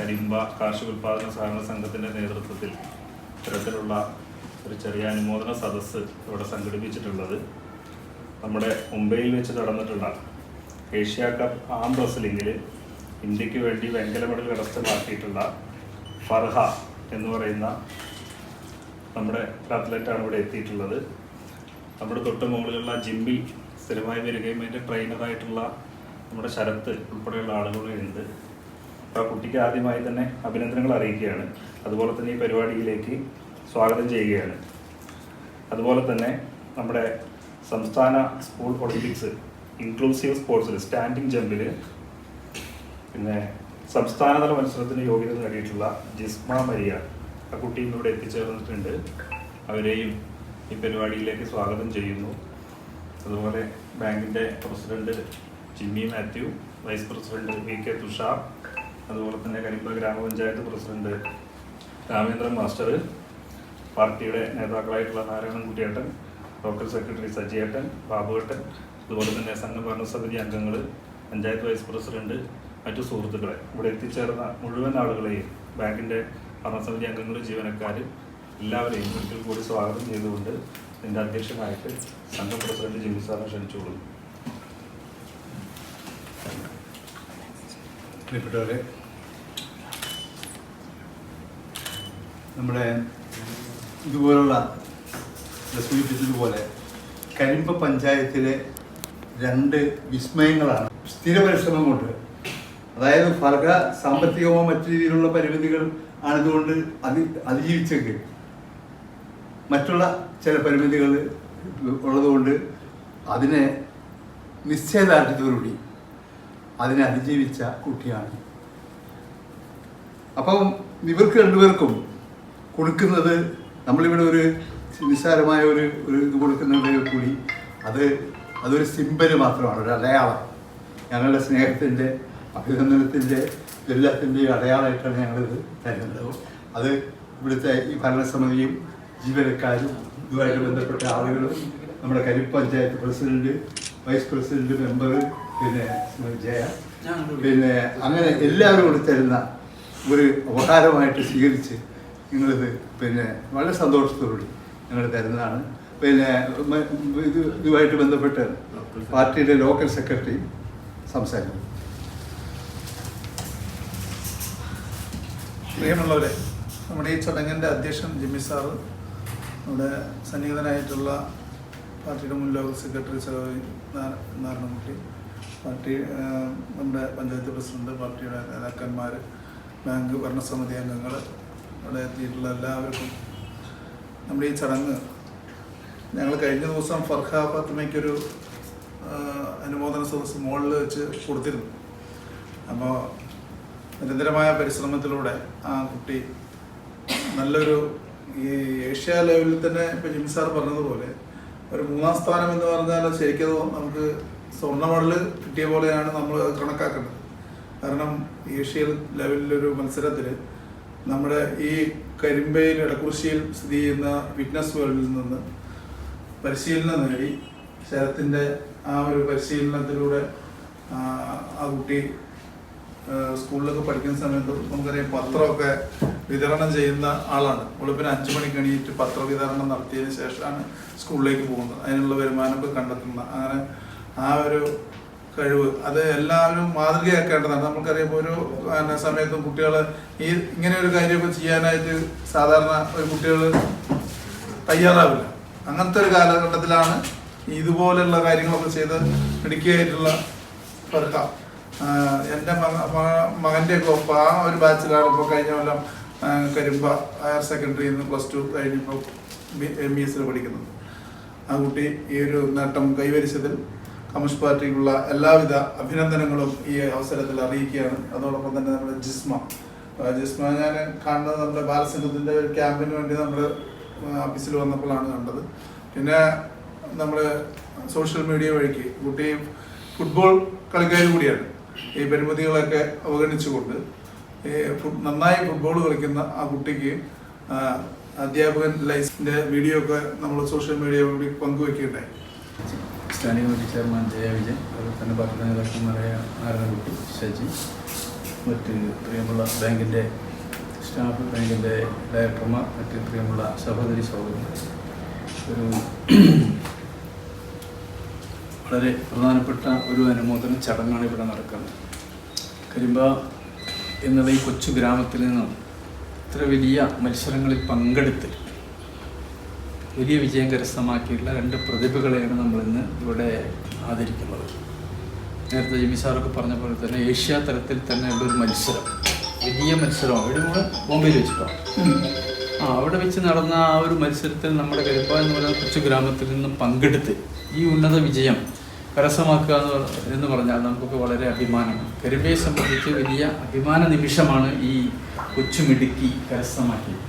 കരിമ്പ കാർഷിക ഉൽപാദന സഹകരണ സംഘത്തിന്റെ നേതൃത്വത്തിൽ ഇത്തരത്തിലുള്ള ഒരു ചെറിയ അനുമോദന സദസ്സ് ഇവിടെ സംഘടിപ്പിച്ചിട്ടുള്ളത് നമ്മുടെ മുംബൈയിൽ വെച്ച് നടന്നിട്ടുള്ള ഏഷ്യ കപ്പ് ആം റെസ്ലിംഗിൽ ഇന്ത്യയ്ക്ക് വേണ്ടി വെങ്കല മെഡൽ കരസ്ഥമാക്കിയിട്ടുള്ള ഫർഹ എന്ന് പറയുന്ന നമ്മുടെ അത്ലറ്റാണ് ഇവിടെ എത്തിയിട്ടുള്ളത്. നമ്മുടെ തൊട്ട് മുകളിലുള്ള ജിമ്മിൽ സ്ഥിരമായി വരികയും അതിന്റെ ട്രെയിനറായിട്ടുള്ള നമ്മുടെ ശരത്ത് ഉൾപ്പെടെയുള്ള ആളുകളുണ്ട്. ആ കുട്ടിക്ക് ആദ്യമായി തന്നെ അഭിനന്ദനങ്ങൾ അറിയിക്കുകയാണ്. അതുപോലെ തന്നെ ഈ പരിപാടിയിലേക്ക് സ്വാഗതം ചെയ്യുകയാണ്. അതുപോലെ തന്നെ നമ്മുടെ സംസ്ഥാന സ്കൂൾ ഒളിമ്പിക്സ് ഇൻക്ലൂസീവ് സ്പോർട്സിൽ സ്റ്റാൻഡിംഗ് ജമ്പിൽ പിന്നെ സംസ്ഥാനതല മത്സരത്തിന് യോഗ്യത നേടിയിട്ടുള്ള ജിസ്മ മരിയ ആ കുട്ടിയും ഇവിടെ എത്തിച്ചേർന്നിട്ടുണ്ട്. അവരെയും ഈ പരിപാടിയിലേക്ക് സ്വാഗതം ചെയ്യുന്നു. അതുപോലെ ബാങ്കിന്റെ president Jimmy Mathew vice president V K Thushar അതുപോലെ തന്നെ കരിമ്പ ഗ്രാമപഞ്ചായത്ത് പ്രസിഡന്റ് രാമേന്ദ്രൻ മാസ്റ്റർ പാർട്ടിയുടെ നേതാക്കളായിട്ടുള്ള നാരായണൻ കുട്ടിയേട്ടൻ ലോക്കൽ സെക്രട്ടറി സജിയേട്ടൻ ബാബുവേട്ടൻ അതുപോലെ തന്നെ സംഘഭരണ സമിതി അംഗങ്ങൾ പഞ്ചായത്ത് വൈസ് പ്രസിഡന്റ് മറ്റു സുഹൃത്തുക്കളെ. ഇവിടെ എത്തിച്ചേർന്ന മുഴുവൻ ആളുകളെയും ബാങ്കിന്റെ ഭരണസമിതി അംഗങ്ങൾ ജീവനക്കാർ എല്ലാവരെയും ഒരിക്കൽ കൂടി സ്വാഗതം ചെയ്തുകൊണ്ട് ഇതിന്റെ അധ്യക്ഷനായിട്ട് സംഘം പ്രസിഡന്റ് ജിമ്മി സാറിനെ ക്ഷണിച്ചുകൊള്ളുന്നു. പ്രിയപ്പെട്ടവരെ നമ്മുടെ ഇതുപോലുള്ള സൂചിപ്പിച്ചതുപോലെ കരിമ്പ പഞ്ചായത്തിലെ രണ്ട് വിസ്മയങ്ങളാണ്. സ്ഥിര പരിശ്രമം കൊണ്ട്. അതായത് ഫർഗ സാമ്പത്തികമോ മറ്റു രീതിയിലുള്ള പരിമിതികൾ ആണിതുകൊണ്ട് അതി അതിജീവിച്ചെങ്കിൽ മറ്റുള്ള ചില പരിമിതികൾ ഉള്ളതുകൊണ്ട് അതിനെ നിശ്ചയദാർഢ്യത്തോടുകൂടി അതിനെ അതിജീവിച്ച കുട്ടിയാണ്. അപ്പം ഇവർക്ക് രണ്ടുപേർക്കും കൊടുക്കുന്നത് നമ്മളിവിടെ ഒരു നിസ്സാരമായ ഒരു ഒരു ഇത് കൊടുക്കുന്നുണ്ടെങ്കിൽ കൂടി അത് അതൊരു സിമ്പൽ മാത്രമാണ് ഒരു അടയാളം. ഞങ്ങളുടെ സ്നേഹത്തിന്റെ അഭിനന്ദനത്തിന്റെ എല്ലാത്തിന്റെയും അടയാളമായിട്ടാണ് ഞങ്ങളിത് തരുന്നത്. അത് ഇവിടുത്തെ ഈ ഭരണസമിതിയും ജീവനക്കാരും ഇതുമായിട്ട് ബന്ധപ്പെട്ട ആളുകളും നമ്മുടെ കരിപ്പഞ്ചായത്ത് പ്രസിഡന്റ് വൈസ് പ്രസിഡന്റ് മെമ്പർ പിന്നെ ജയ. പിന്നെ അങ്ങനെ എല്ലാവരും കൂടി തരുന്ന ഒരു ഉപകാരമായിട്ട് സ്വീകരിച്ച് നിങ്ങളിത് പിന്നെ വളരെ സന്തോഷത്തോടുകൂടി ഞങ്ങൾ തരുന്നതാണ്. പിന്നെ ഇത് ഇതുമായിട്ട് ബന്ധപ്പെട്ട് പാർട്ടിയുടെ ലോക്കൽ സെക്രട്ടറി സംസാരിക്കും. പ്രിയമുള്ളവരെ നമ്മുടെ ഈ ചടങ്ങിന്റെ അധ്യക്ഷൻ ജിമ്മി സാറ് നമ്മുടെ സന്നിഹിതനായിട്ടുള്ള പാർട്ടിയുടെ മുൻ ലോക്കൽ സെക്രട്ടറി നാ- നാരായണൻകുട്ടി പാർട്ടി നമ്മുടെ പഞ്ചായത്ത് പ്രസിഡന്റ് പാർട്ടിയുടെ നേതാക്കന്മാർ ബാങ്ക് ഭരണസമിതി അംഗങ്ങൾ ഇവിടെ എത്തിയിട്ടുള്ള എല്ലാവർക്കും നമ്മുടെ ഈ ചടങ്ങ് ഞങ്ങൾ കഴിഞ്ഞ ദിവസം ഫർഹ ഫാത്തിമയ്ക്കൊരു ആ, അനുമോദന സദസ്സ് മുകളിൽ വെച്ച് കൊടുത്തിരുന്നു. അപ്പോൾ നിരന്തരമായ പരിശ്രമത്തിലൂടെ ആ കുട്ടി നല്ലൊരു ഈ ഏഷ്യ ലെവലിൽ തന്നെ ഇപ്പം ജിം സാർ പറഞ്ഞതുപോലെ ഒരു മൂന്നാം സ്ഥാനം എന്ന് പറഞ്ഞാൽ ശരിക്കും നമുക്ക് സ്വർണ മെഡൽ കിട്ടിയ പോലെയാണ് നമ്മൾ കണക്കാക്കുന്നത്. കാരണം ഏഷ്യ ലെവലിലൊരു മത്സരത്തിൽ നമ്മുടെ ഈ കരിമ്പയിൽ ഇടക്കുറിശ്ശിയിൽ സ്ഥിതി ചെയ്യുന്ന ഫിറ്റ്നസ് വേൾഡിൽ നിന്ന് പരിശീലനം നേടി. ശരത്തിന്റെ ആ ഒരു പരിശീലനത്തിലൂടെ ആ, ആ കുട്ടി സ്കൂളിലൊക്കെ പഠിക്കുന്ന സമയത്ത് നമുക്കറിയാം പത്രമൊക്കെ വിതരണം ചെയ്യുന്ന ആളാണ്. വെളുപ്പിന് അഞ്ചു മണിക്ക് എണീറ്റ് പത്ര വിതരണം നടത്തിയതിന് ശേഷമാണ് സ്കൂളിലേക്ക് പോകുന്നത്. അതിനുള്ള വരുമാനമൊക്കെ കണ്ടെത്തുന്നത്. അങ്ങനെ ആ ഒരു കഴിവ്. അത് എല്ലാവരും മാതൃകയാക്കേണ്ടതാണ്. നമുക്കറിയാം ഒരു സമയത്തും കുട്ടികൾ ഈ ഇങ്ങനെ ഒരു കാര്യമൊക്കെ ചെയ്യാനായിട്ട് സാധാരണ ഒരു കുട്ടികൾ തയ്യാറാവില്ല. അങ്ങനത്തെ ഒരു കാലഘട്ടത്തിലാണ് ഇതുപോലെയുള്ള കാര്യങ്ങളൊക്കെ ചെയ്ത് മിടുക്കിയായിട്ടുള്ള ഫർക്ക എന്റെ മക മക- മകന്റെ ഒക്കെ ഒപ്പം ആ ഒരു ബാച്ചിലാണ് ഇപ്പോൾ കഴിഞ്ഞ കൊല്ലം കരിമ്പ ഹയർ സെക്കൻഡറിയിൽ നിന്ന് പ്ലസ് ടു കഴിഞ്ഞിപ്പോൾ എം ബി എസിൽ പഠിക്കുന്നത്. ആ കുട്ടി ഈ ഒരു നേട്ടം കൈവരിച്ചതിൽ കമ്മ്യൂണിസ്റ്റ് പാർട്ടിക്കുള്ള എല്ലാവിധ അഭിനന്ദനങ്ങളും ഈ അവസരത്തിൽ അറിയിക്കുകയാണ്. അതോടൊപ്പം തന്നെ നമ്മുടെ ജിസ്മ. ജിസ്മ ഞാൻ കാണുന്നത് നമ്മുടെ ബാലസംഘത്തിന്റെ ഒരു ക്യാമ്പിന് വേണ്ടി നമ്മൾ ഓഫീസിൽ വന്നപ്പോഴാണ് കണ്ടത്. പിന്നെ നമ്മൾ സോഷ്യൽ മീഡിയ വഴിക്ക് കുട്ടി ഫുട്ബോൾ കളിക്കാർ കൂടിയാണ്. ഈ പരിമിതികളൊക്കെ അവഗണിച്ചുകൊണ്ട് ഈ നന്നായി ഫുട്ബോൾ കളിക്കുന്ന ആ കുട്ടിക്ക് അധ്യാപകൻ ലൈസിന്റെ വീഡിയോ ഒക്കെ നമ്മൾ സോഷ്യൽ മീഡിയ വഴി പങ്കുവെക്കുകയുണ്ടായി. Standing committee chairman Jaya Vijayan അതുപോലെ തന്നെ പാർട്ടി നേതാക്കന്മാരായ നാരായണകുട്ടി ശശി മറ്റ് പ്രിയമുള്ള ബാങ്കിന്റെ സ്റ്റാഫ് ബാങ്കിന്റെ ഡയറക്ടർമാർ മറ്റ് പ്രിയമുള്ള സഹോദരി സഹോദരന്മാർ ഒരു വളരെ പ്രധാനപ്പെട്ട ഒരു അനുമോദന ചടങ്ങാണ് ഇവിടെ നടക്കുന്നത്. കരിമ്പ എന്നുള്ള ഈ കൊച്ചു ഗ്രാമത്തിൽ നിന്നും ഇത്ര വലിയ മത്സരങ്ങളിൽ പങ്കെടുത്ത് വലിയ വിജയം കരസ്ഥമാക്കിയിട്ടുള്ള രണ്ട് പ്രതിഭകളെയാണ് നമ്മൾ ഇന്ന് ഇവിടെ ആദരിക്കുന്നത്. നേരത്തെ ജിമ്മി സാറൊക്കെ പറഞ്ഞ പോലെ തന്നെ ഏഷ്യ തലത്തിൽ തന്നെ ഉള്ള ഒരു മത്സരം. വലിയ മത്സരമാണ്. ഇവിടെ നമ്മൾ ബോംബെയിൽ വെച്ചിട്ടാണ് ആ അവിടെ വെച്ച് നടന്ന ആ ഒരു മത്സരത്തിൽ നമ്മുടെ കരിപ്പ എന്ന് പറയുന്ന കൊച്ചു ഗ്രാമത്തിൽ നിന്നും പങ്കെടുത്ത് ഈ ഉന്നത വിജയം കരസ്ഥമാക്കുക എന്ന് എന്ന് പറഞ്ഞാൽ നമുക്കൊക്കെ വളരെ അഭിമാനമാണ്. കരിമ്പയെ സംബന്ധിച്ച് വലിയ അഭിമാന നിമിഷമാണ് ഈ കൊച്ചുമിടുക്കി കരസ്ഥമാക്കിയത്.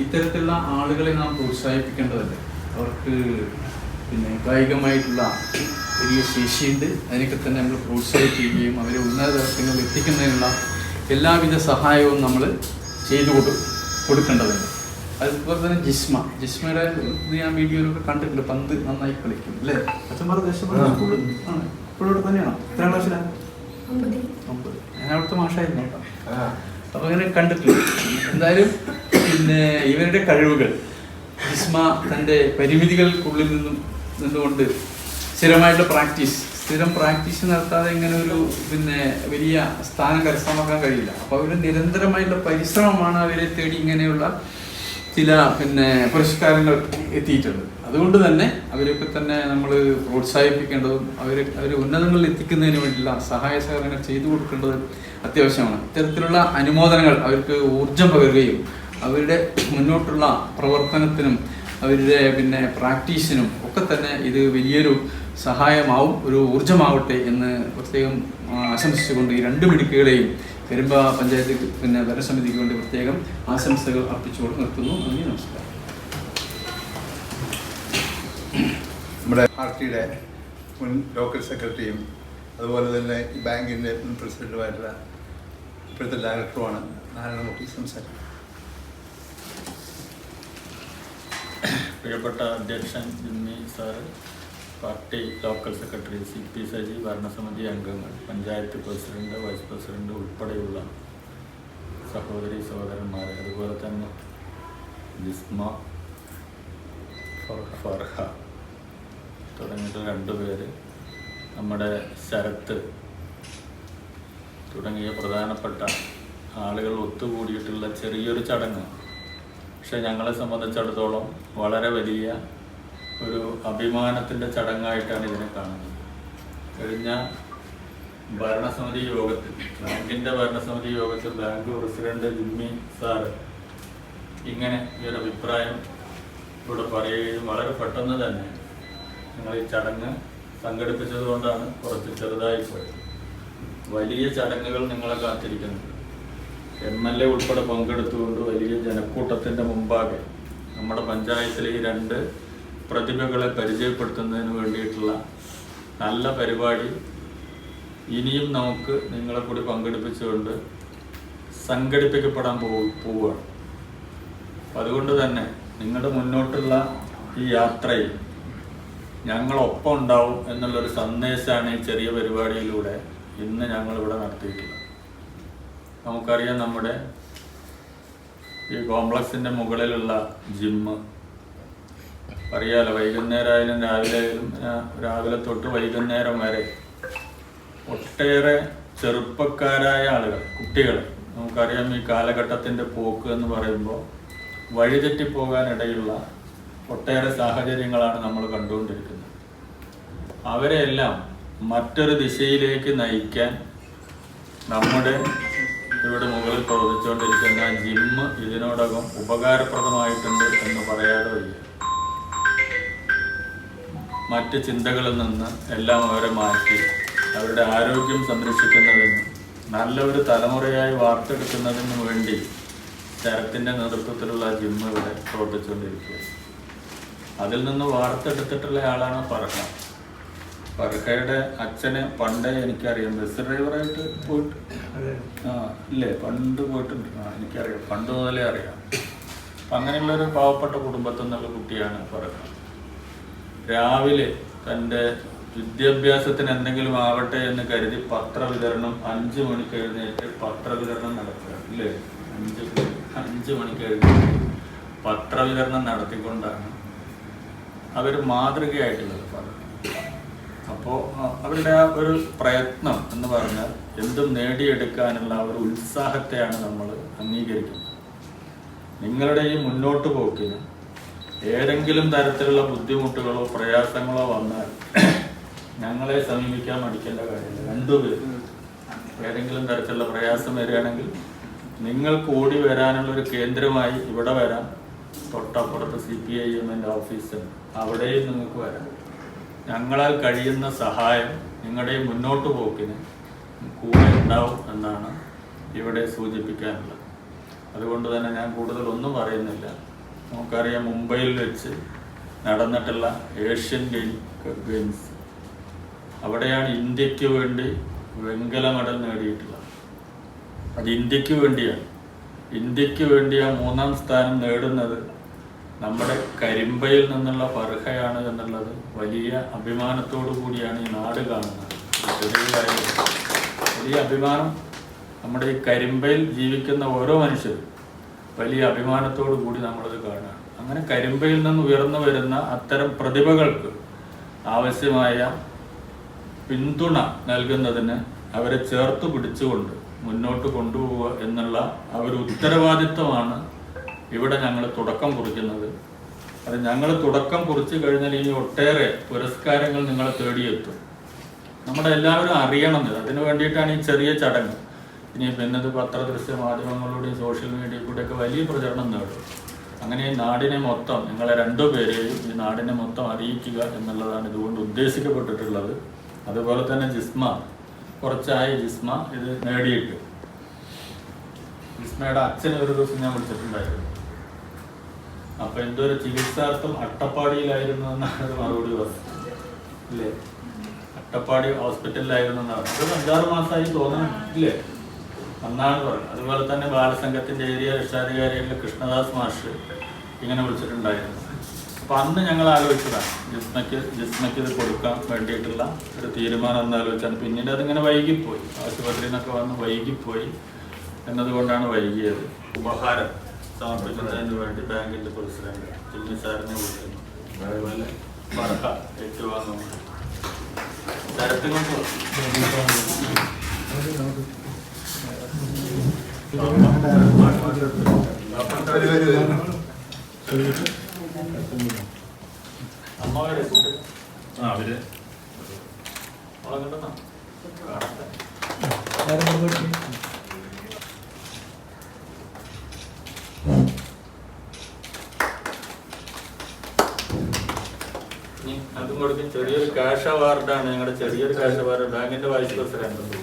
ഇത്തരത്തിലുള്ള ആളുകളെ നാം പ്രോത്സാഹിപ്പിക്കേണ്ടതുണ്ട്. അവർക്ക് പിന്നെ കായികമായിട്ടുള്ള വലിയ ശേഷിയുണ്ട്. അതിനൊക്കെ തന്നെ നമ്മൾ പ്രോത്സാഹിപ്പിക്കുകയും അവരെ ഉന്നത തലത്തിൽ എത്തിക്കുന്നതിനുള്ള എല്ലാവിധ സഹായവും നമ്മൾ ചെയ്തു കൊടു കൊടുക്കേണ്ടതുണ്ട്. അതുപോലെ തന്നെ ജിസ്മ. ജിസ്മയുടെ ഞാൻ വീഡിയോയിലൊക്കെ കണ്ടിട്ടുണ്ട്. പന്ത് നന്നായി കളിക്കും അല്ലേ? അച്ഛൻ പറഞ്ഞ ദേശം ആണ്. ഇപ്പോഴും ഇവിടെ തന്നെയാണോ? എത്ര ക്ലാസ്സിലാണ് ഒമ്പത്. ഞാൻ അവിടുത്തെ മാഷായിരുന്നു കേട്ടോ. അപ്പൊ അങ്ങനെ കണ്ടിട്ടില്ല. എന്തായാലും പിന്നെ ഇവരുടെ കഴിവുകൾ. ഇസ്മ തന്റെ പരിമിതികൾക്കുള്ളിൽ നിന്നും നിന്നുകൊണ്ട് സ്ഥിരമായിട്ടുള്ള പ്രാക്ടീസ്. സ്ഥിരം പ്രാക്ടീസ് നടത്താതെ ഇങ്ങനെ ഒരു പിന്നെ വലിയ സ്ഥാനം കരസ്ഥമാക്കാൻ കഴിയില്ല. അപ്പോൾ അവർ നിരന്തരമായിട്ടുള്ള പരിശ്രമമാണ് അവരെ തേടി ഇങ്ങനെയുള്ള ചില പിന്നെ പുരസ്കാരങ്ങൾ എത്തിയിട്ടുണ്ട് അതുകൊണ്ട് തന്നെ അവരൊക്കെ തന്നെ നമ്മൾ പ്രോത്സാഹിപ്പിക്കേണ്ടതും അവർ അവർ ഉന്നതങ്ങളിൽ എത്തിക്കുന്നതിന് വേണ്ടിയുള്ള സഹായ സഹകരണങ്ങൾ ചെയ്തു കൊടുക്കേണ്ടത് അത്യാവശ്യമാണ്. ഇത്തരത്തിലുള്ള അനുമോദനങ്ങൾ അവർക്ക് ഊർജം പകരുകയും അവരുടെ മുന്നോട്ടുള്ള പ്രവർത്തനത്തിനും അവരുടെ പിന്നെ പ്രാക്ടീസിനും ഒക്കെ തന്നെ ഇത് വലിയൊരു സഹായമാവും ഒരു ഊർജമാവട്ടെ എന്ന് പ്രത്യേകം ആശംസിച്ചുകൊണ്ട് ഈ രണ്ട് മിടുക്കുകളെയും പെരുമ്പ പഞ്ചായത്ത് പിന്നെ ഭരണസമിതിക്ക് വേണ്ടി പ്രത്യേകം ആശംസകൾ അർപ്പിച്ചുകൊണ്ട് നിർത്തുന്നു. നന്ദി നമസ്കാരം. നമ്മുടെ പാർട്ടിയുടെ മുൻ ലോക്കൽ സെക്രട്ടറിയും അതുപോലെ തന്നെ ബാങ്കിന്റെ മുൻ പ്രസിഡന്റുമായിട്ടുള്ള ഇപ്പോഴത്തെ ഡയറക്ടറുമാണ് നാരായണമൂർത്തി സംസാരിക്കുന്നത്. പ്രിയപ്പെട്ട അധ്യക്ഷൻ Jimmy sir party local secretary C P Saji ഭരണസമിതി അംഗങ്ങൾ പഞ്ചായത്ത് പ്രസിഡന്റ് വൈസ് പ്രസിഡന്റ് ഉൾപ്പെടെയുള്ള സഹോദരി സഹോദരന്മാർ അതുപോലെ തന്നെ ജിസ്മ ഫർഹ തുടങ്ങിയിട്ട് രണ്ടുപേര് നമ്മുടെ ശരത്ത് തുടങ്ങിയ പ്രധാനപ്പെട്ട ആളുകൾ ഒത്തുകൂടിയിട്ടുള്ള ചെറിയൊരു ചടങ്ങ്. പക്ഷെ ഞങ്ങളെ സംബന്ധിച്ചിടത്തോളം വളരെ വലിയ ഒരു അഭിമാനത്തിന്റെ ചടങ്ങായിട്ടാണ് ഇതിനെ കാണുന്നത്. കഴിഞ്ഞ ഭരണസമിതി യോഗത്തിൽ ബാങ്കിന്റെ ഭരണസമിതി യോഗത്തിൽ ബാങ്ക് പ്രസിഡന്റ് ജിമ്മി സാറ് ഇങ്ങനെ ഈ ഒരു അഭിപ്രായം ഇവിടെ പറയുകയും വളരെ പെട്ടെന്ന് തന്നെ ഞങ്ങൾ ഈ ചടങ്ങ് സംഘടിപ്പിച്ചതുകൊണ്ടാണ് കുറച്ച് ചെറുതായി പോയത്. വലിയ ചടങ്ങുകൾ നിങ്ങളെ കാത്തിരിക്കുന്നുണ്ട് എം എൽ എ ഉൾപ്പെടെ പങ്കെടുത്തുകൊണ്ട് വലിയ ജനക്കൂട്ടത്തിന്റെ മുമ്പാകെ നമ്മുടെ പഞ്ചായത്തിലെ ഈ രണ്ട് പ്രതിഭകളെ പരിചയപ്പെടുത്തുന്നതിന് വേണ്ടിയിട്ടുള്ള നല്ല പരിപാടി ഇനിയും നമുക്ക് നിങ്ങളെ കൂടി പങ്കെടുപ്പിച്ചുകൊണ്ട് സംഘടിപ്പിക്കപ്പെടാൻ പോവുകയാണ്. അതുകൊണ്ട് തന്നെ നിങ്ങളുടെ മുന്നോട്ടുള്ള ഈ യാത്രയിൽ ഞങ്ങളൊപ്പം ഉണ്ടാവും എന്നുള്ളൊരു സന്ദേശമാണ് ഈ ചെറിയ പരിപാടിയിലൂടെ ഇന്ന് ഞങ്ങളിവിടെ നടത്തിയിട്ടുള്ളത്. നമുക്കറിയാം നമ്മുടെ ഈ കോംപ്ലക്സിന്റെ മുകളിലുള്ള ജിമ്മ് അറിയാലോ വൈകുന്നേരം ആയാലും രാവിലെ രാവിലെ തൊട്ട് വൈകുന്നേരം വരെ ഒട്ടേറെ ചെറുപ്പക്കാരായ ആളുകൾ കുട്ടികൾ. നമുക്കറിയാം ഈ കാലഘട്ടത്തിന്റെ പോക്ക് എന്ന് പറയുമ്പോൾ വഴിതെറ്റി വഴിതെറ്റിപ്പോകാനിടയുള്ള ഒട്ടേറെ സാഹചര്യങ്ങളാണ് നമ്മൾ കണ്ടുകൊണ്ടിരിക്കുന്നത്. അവരെല്ലാം മറ്റൊരു ദിശയിലേക്ക് നയിക്കാൻ നമ്മുടെ ഇവിടെ മുകളിൽ പ്രവർത്തിച്ചുകൊണ്ടിരിക്കുന്ന ജിമ്മ് ഇതിനോടകം ഉപകാരപ്രദമായിട്ടുണ്ട് എന്ന് പറയാതെ വയ്യ മറ്റ് ചിന്തകളിൽ നിന്ന് എല്ലാം അവരെ മാറ്റി അവരുടെ ആരോഗ്യം സംരക്ഷിക്കുന്നതിന് നല്ലൊരു തലമുറയായി വാർത്തെടുക്കുന്നതിന് വേണ്ടി ശരത്തിന്റെ നേതൃത്വത്തിലുള്ള ജിമ്മ് ഇവിടെ പ്രവർത്തിച്ചുകൊണ്ടിരിക്കുക അതിൽ നിന്ന് വാർത്തെടുത്തിട്ടുള്ള ആളാണ് ഫർഹ ഫർഹയുടെ അച്ഛനെ പണ്ടേ എനിക്കറിയാം. ബസ് ഡ്രൈവറായിട്ട് പോയിട്ട്. ആ ഇല്ലേ? പണ്ട് പോയിട്ടുണ്ട്. ആ എനിക്കറിയാം. പണ്ട് മുതലേ അറിയാം. അപ്പം അങ്ങനെയുള്ളൊരു പാവപ്പെട്ട കുടുംബത്തിൽ നിന്നുള്ള കുട്ടിയാണ് ഫർഹ രാവിലെ തന്റെ വിദ്യാഭ്യാസത്തിന് എന്തെങ്കിലും ആവട്ടെ എന്ന് കരുതി പത്രവിതരണം അഞ്ച് മണിക്ക് എഴുന്നേറ്റ് പത്രവിതരണം നടത്തുക. ഇല്ലേ? അഞ്ച് അഞ്ച് മണിക്ക് എഴുന്നേറ്റ് പത്രവിതരണം നടത്തിക്കൊണ്ടാണ് അവർ മാതൃകയായിട്ടുള്ളത് പറഞ്ഞത് അപ്പോൾ അവരുടെ ആ ഒരു പ്രയത്നം എന്ന് പറഞ്ഞാൽ എന്തും നേടിയെടുക്കാനുള്ള ഒരു ഉത്സാഹത്തെയാണ് നമ്മൾ അംഗീകരിക്കുന്നത്. നിങ്ങളുടെ ഈ മുന്നോട്ട് പോക്കിന് ഏതെങ്കിലും തരത്തിലുള്ള ബുദ്ധിമുട്ടുകളോ പ്രയാസങ്ങളോ വന്നാൽ ഞങ്ങളെ സമീപിക്കാൻ മടിക്കേണ്ട കാര്യമില്ല. രണ്ടുപേരും ഏതെങ്കിലും തരത്തിലുള്ള പ്രയാസം വരികയാണെങ്കിൽ നിങ്ങൾ ഓടി വരാനുള്ള ഒരു കേന്ദ്രമായി ഇവിടെ വരാം. തൊട്ടപ്പുറത്ത് സി പി ഐ എമ്മിന്റെ ഓഫീസുണ്ട് അവിടെയും നിങ്ങൾക്ക് വരാം. ഞങ്ങളാൽ കഴിയുന്ന സഹായം നിങ്ങളുടെ മുന്നോട്ട് പോക്കിന് കൂടെ ഉണ്ടാവും എന്നാണ് ഇവിടെ സൂചിപ്പിക്കാനുള്ളത്. അതുകൊണ്ട് തന്നെ ഞാൻ കൂടുതൽ ഒന്നും പറയുന്നില്ല. നമുക്കറിയാം മുംബൈയിൽ വെച്ച് നടന്നിട്ടുള്ള ഏഷ്യൻ ഗെയിം ഗെയിംസ്. അവിടെയാണ് ഇന്ത്യയ്ക്ക് വേണ്ടി വെങ്കല മെഡൽ നേടിയിട്ടുള്ളത്. അത് ഇന്ത്യയ്ക്ക് വേണ്ടിയാണ്. ഇന്ത്യയ്ക്ക് വേണ്ടി ആ മൂന്നാം സ്ഥാനം നേടുന്നത് നമ്മുടെ കരിമ്പയിൽ നിന്നുള്ള പർഹയാണ് എന്നുള്ളത് വലിയ അഭിമാനത്തോടു കൂടിയാണ് ഈ നാട് കാണുന്നത്. വലിയ അഭിമാനം. നമ്മുടെ ഈ കരിമ്പയിൽ ജീവിക്കുന്ന ഓരോ മനുഷ്യരും വലിയ അഭിമാനത്തോടു കൂടി നമ്മളത് കാണുകയാണ്. അങ്ങനെ കരിമ്പയിൽ നിന്ന് ഉയർന്നു വരുന്ന അത്തരം പ്രതിഭകൾക്ക് ആവശ്യമായ പിന്തുണ നൽകുന്നതിന് അവരെ ചേർത്ത് പിടിച്ചുകൊണ്ട് മുന്നോട്ട് കൊണ്ടുപോവുക എന്നുള്ള ആ ഒരു ഉത്തരവാദിത്വമാണ് ഇവിടെ ഞങ്ങൾ തുടക്കം കുറിക്കുന്നത്. അത് ഞങ്ങൾ തുടക്കം കുറിച്ച് കഴിഞ്ഞാൽ ഇനി ഒട്ടേറെ പുരസ്കാരങ്ങൾ നിങ്ങളെ തേടിയെത്തും. നമ്മുടെ എല്ലാവരും അറിയണം ഇത്. അതിന് വേണ്ടിയിട്ടാണ് ഈ ചെറിയ ചടങ്ങ്. ഇനി പിന്നത് പത്രദൃശ്യ മാധ്യമങ്ങളിലൂടെയും സോഷ്യൽ മീഡിയയിൽ കൂടെയൊക്കെ വലിയ പ്രചരണം നേടും. അങ്ങനെ ഈ നാടിനെ മൊത്തം നിങ്ങളെ രണ്ടു പേരെയും ഈ നാടിനെ മൊത്തം അറിയിക്കുക എന്നുള്ളതാണ് ഇതുകൊണ്ട് ഉദ്ദേശിക്കപ്പെട്ടിട്ടുള്ളത്. അതുപോലെ തന്നെ ജിസ്മ കുറച്ചായി ജിസ്മ ഇത് നേടിയിട്ട്. ജിസ്മയുടെ അച്ഛനെ ഒരു ദിവസം ഞാൻ വിളിച്ചിട്ടുണ്ടായിരുന്നു. അപ്പൊ എന്തോ ഒരു ചികിത്സാർത്ഥം അട്ടപ്പാടിയിലായിരുന്നു എന്നാണ് ഒരു മറുപടി പറഞ്ഞത്. അല്ലേ അട്ടപ്പാടി ഹോസ്പിറ്റലിലായിരുന്നു എന്നാണ് അത് അഞ്ചാറ് മാസമായി തോന്നുന്നു ഇല്ലേ? അന്നാണ് പറഞ്ഞത്. അതുപോലെ തന്നെ ബാലസംഘത്തിന്റെ ഏരിയ രക്ഷാധികാരികളിൽ കൃഷ്ണദാസ് മാഷ് ഇങ്ങനെ വിളിച്ചിട്ടുണ്ടായിരുന്നു. അപ്പൊ അന്ന് ഞങ്ങൾ ആലോചിച്ചതാണ് ജിസ്മയ്ക്ക് ജിസ്മയ്ക്ക് ഇത് കൊടുക്കാൻ വേണ്ടിയിട്ടുള്ള ഒരു തീരുമാനം എന്ന് ആലോചിച്ചാണ്. പിന്നീട് അതിങ്ങനെ വൈകിപ്പോയി. ആശുപത്രിയിൽ നിന്നൊക്കെ വന്ന് വൈകിപ്പോയി എന്നതുകൊണ്ടാണ് വൈകിയത്. ഉപഹാരം. സമർപ്പിക്കുന്നതിന് വേണ്ടി ബാങ്കിന്റെ പ്രസിഡന്റ് ജിമ്മി സാറിനെ വിളിക്കുന്നു. അതുപോലെ പറഹ ഏറ്റുവാങ്ങും തരത്തിനൊക്കെ വരൂ, വരൂ, വരൂ. അമ്മ വരെ കൂട്ടി ആ അവർ അവളെ കണ്ടെന്നാ കാണട്ടെ ഇനി അതും കൊടുക്കും. ചെറിയൊരു ക്യാഷ് അവാർഡാണ് ഞങ്ങളുടെ ചെറിയൊരു ക്യാഷ് അവാർഡ് ബാങ്കിന്റെ vice president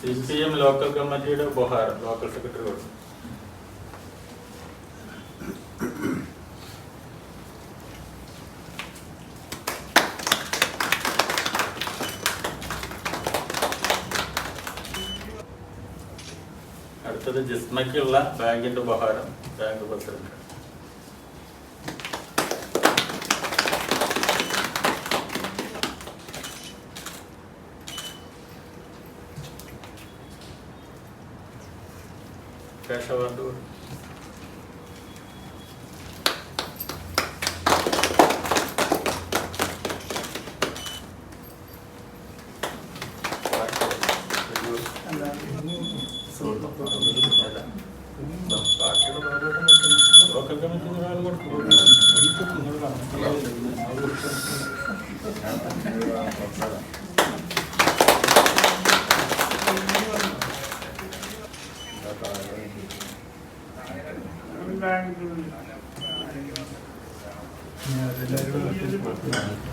C P M local കമ്മിറ്റിയുടെ ഉപഹാരം. ലോക്കൽ സെക്രട്ടറി കൊടുക്കും. അടുത്തത് ജിസ്മയ്ക്കുള്ള ബാങ്കിന്റെ ഉപഹാരം ബാങ്ക് പ്രസിഡന്റ്. ക്യാഷ് അവാർഡ് കൊടുക്കും. ലോക്കൽ കമ്മിറ്റി ഒരാൾ കൊടുക്കും നിങ്ങൾ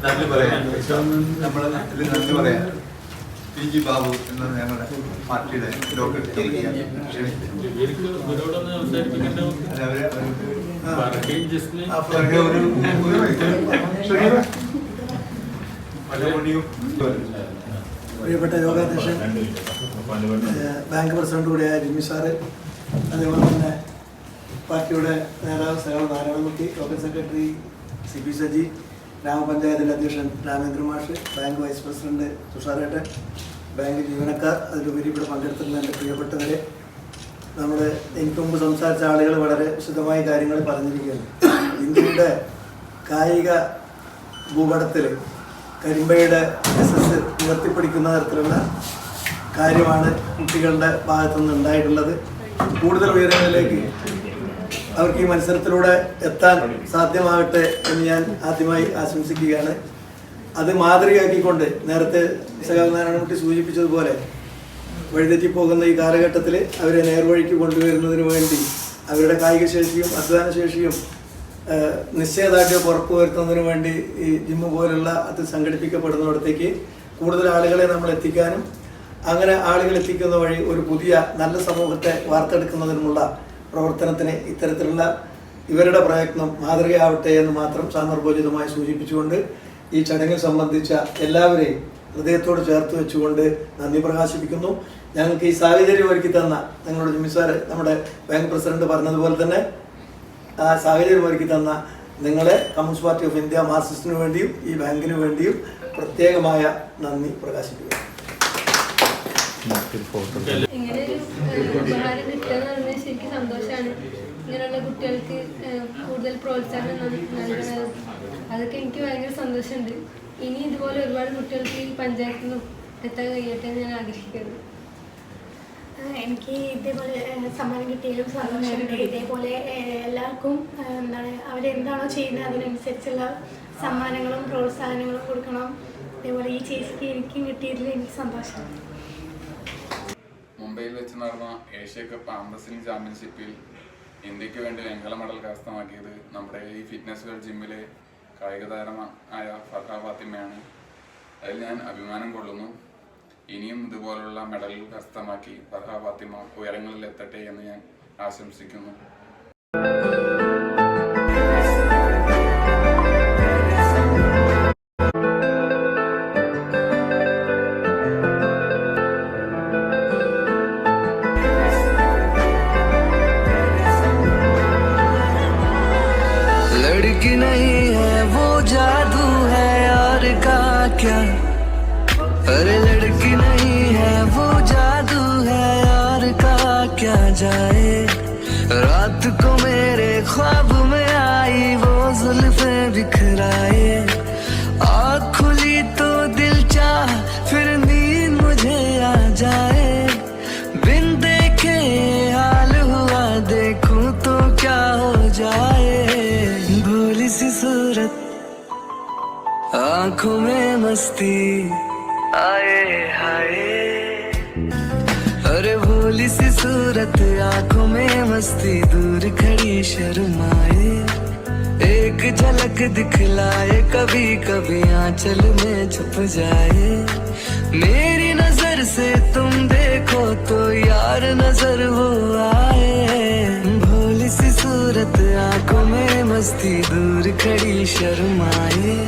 നന്ദി നമ്മളെ നാട്ടിൽ നന്ദി പറയാൻ പി ജി ബാബു എന്ന ഞങ്ങളുടെ പാർട്ടിയുടെ പ്രിയപ്പെട്ട. ഏഹ് ബാങ്ക് പ്രസിഡന്റ് കൂടിയായ ജിമ്മി സാറ് അതേപോലെ തന്നെ പാർട്ടിയുടെ നേതാവ് സഹ Narayanamoorthy local secretary C P Saji ഗ്രാമപഞ്ചായത്തിന്റെ അധ്യക്ഷൻ രാമേന്ദ്ര മാഷ് ബാങ്ക് വൈസ് പ്രസിഡന്റ് തുഷാരേട്ടൻ ബാങ്ക് ജീവനക്കാർ അതിലുപരി ഇവിടെ പങ്കെടുത്തിരുന്ന എന്റെ പ്രിയപ്പെട്ടവരെ നമ്മുടെ എനിക്ക് മുമ്പ് സംസാരിച്ച ആളുകൾ വളരെ വിശദമായ കാര്യങ്ങൾ പറഞ്ഞിരിക്കുകയാണ്. ഇന്ത്യയുടെ കായിക ഭൂപടത്തിൽ കരിമ്പയുടെ യശസ് ഉയർത്തിപ്പിടിക്കുന്ന തരത്തിലുള്ള കാര്യമാണ് കുട്ടികളുടെ ഭാഗത്തുനിന്ന് ഉണ്ടായിട്ടുള്ളത്. കൂടുതൽ ഉയരങ്ങളിലേക്ക് അവർക്ക് ഈ മത്സരത്തിലൂടെ എത്താൻ സാധ്യമാകട്ടെ എന്ന് ഞാൻ ആദ്യമായി ആശംസിക്കുകയാണ്. അത് മാതൃകയാക്കിക്കൊണ്ട് നേരത്തെ സഹനാരായണകുട്ടി സൂചിപ്പിച്ചതുപോലെ വഴിതെറ്റി പോകുന്ന ഈ കാലഘട്ടത്തിൽ അവരെ നേർവഴിക്ക് കൊണ്ടുവരുന്നതിന് വേണ്ടി അവരുടെ കായിക ശേഷിയും അധ്വാന ശേഷിയും നിശ്ചയദാർഢ്യം നിശ്ചയദാർഢ്യം ഉറപ്പുവരുത്തുന്നതിന് വേണ്ടി ഈ ജിമ്മ് പോലുള്ള അത് സംഘടിപ്പിക്കപ്പെടുന്നിടത്തേക്ക് കൂടുതൽ ആളുകളെ നമ്മൾ എത്തിക്കാനും അങ്ങനെ ആളുകൾ എത്തിക്കുന്ന വഴി ഒരു പുതിയ നല്ല സമൂഹത്തെ വാർത്തെടുക്കുന്നതിനുമുള്ള പ്രവർത്തനത്തിന് ഇത്തരത്തിലുള്ള ഇവരുടെ പ്രയത്നം മാതൃകയാവട്ടെ എന്ന് മാത്രം സന്ദർഭോചിതമായി സൂചിപ്പിച്ചുകൊണ്ട് ഈ ചടങ്ങിൽ സംബന്ധിച്ച എല്ലാവരെയും ഹൃദയത്തോട് ചേർത്ത് വെച്ചുകൊണ്ട് നന്ദി പ്രകാശിപ്പിക്കുന്നു. ഞങ്ങൾക്ക് ഈ സാഹചര്യം ഒരുക്കി തന്ന ഞങ്ങളുടെ ജിമ്മിസാർ നമ്മുടെ ബാങ്ക് പ്രസിഡന്റ് പറഞ്ഞതുപോലെ തന്നെ ആ സാഹചര്യം ഒരുക്കി തന്ന നിങ്ങളെ കമ്മ്യൂണിസ്റ്റ് പാർട്ടി ഓഫ് ഇന്ത്യ മാർക്സിസ്റ്റിന് വേണ്ടിയും ഈ ബാങ്കിന് വേണ്ടിയും പ്രത്യേകമായ നന്ദി പ്രകാശിപ്പിക്കുന്നു. ഇങ്ങനെ ഒരു ഏഹ്, ഉപഹാരം കിട്ടുക എന്ന് പറഞ്ഞാൽ ശരിക്കും സന്തോഷമാണ് ഇങ്ങനെയുള്ള കുട്ടികൾക്ക് കൂടുതൽ പ്രോത്സാഹനം നൽകുന്നത് അതൊക്കെ എനിക്ക് ഭയങ്കര സന്തോഷമുണ്ട്. ഇനി ഇതുപോലെ ഒരുപാട് കുട്ടികൾക്ക് ഈ പഞ്ചായത്തിൽ നിന്നും എത്താൻ കഴിയട്ടെ എന്ന് ഞാൻ ആഗ്രഹിക്കുന്നു. എനിക്ക് ഇതേപോലെ സമ്മാനം കിട്ടിയാലും സന്തോഷമുണ്ട്. ഇതേപോലെ എല്ലാവർക്കും എന്താണ് അവരെന്താണോ ചെയ്യുന്നത് അതിനനുസരിച്ചുള്ള സമ്മാനങ്ങളും പ്രോത്സാഹനങ്ങളും കൊടുക്കണം. ഇതേപോലെ ഈ ചേച്ചിക്ക് എനിക്കും കിട്ടിയതിൽ എനിക്ക് സന്തോഷമാണ് മുംബൈയിൽ വെച്ച് നടന്ന ഏഷ്യ കപ്പ് ആംബസിംഗ് ചാമ്പ്യൻഷിപ്പിൽ ഇന്ത്യയ്ക്ക് വേണ്ടി വെങ്കല മെഡൽ കരസ്ഥമാക്കിയത് നമ്മുടെ ഈ ഫിറ്റ്നസ് വേൾഡ് ജിമ്മിലെ കായിക താരമായ ഫർഹ ഫാത്തിമയാണ്. അതിൽ ഞാൻ അഭിമാനം കൊള്ളുന്നു. ഇനിയും ഇതുപോലുള്ള മെഡലുകൾ കരസ്ഥമാക്കി ഫർഹ ഫാത്തിമ ഉയരങ്ങളിൽ എത്തട്ടെ എന്ന് ഞാൻ ആശംസിക്കുന്നു. आँखों में मस्ती। आए, हाय। अरे भोली सी सूरत, आँखों में मस्ती, दूर खड़ी शर्माए। एक झलक दिखलाए, कभी कभी आंचल में छुप जाए। मेरी नज़र से तुम देखो तो यार नज़र वो आए। भोली सी सूरत, आँखों में मस्ती, दूर खड़ी शर्माए।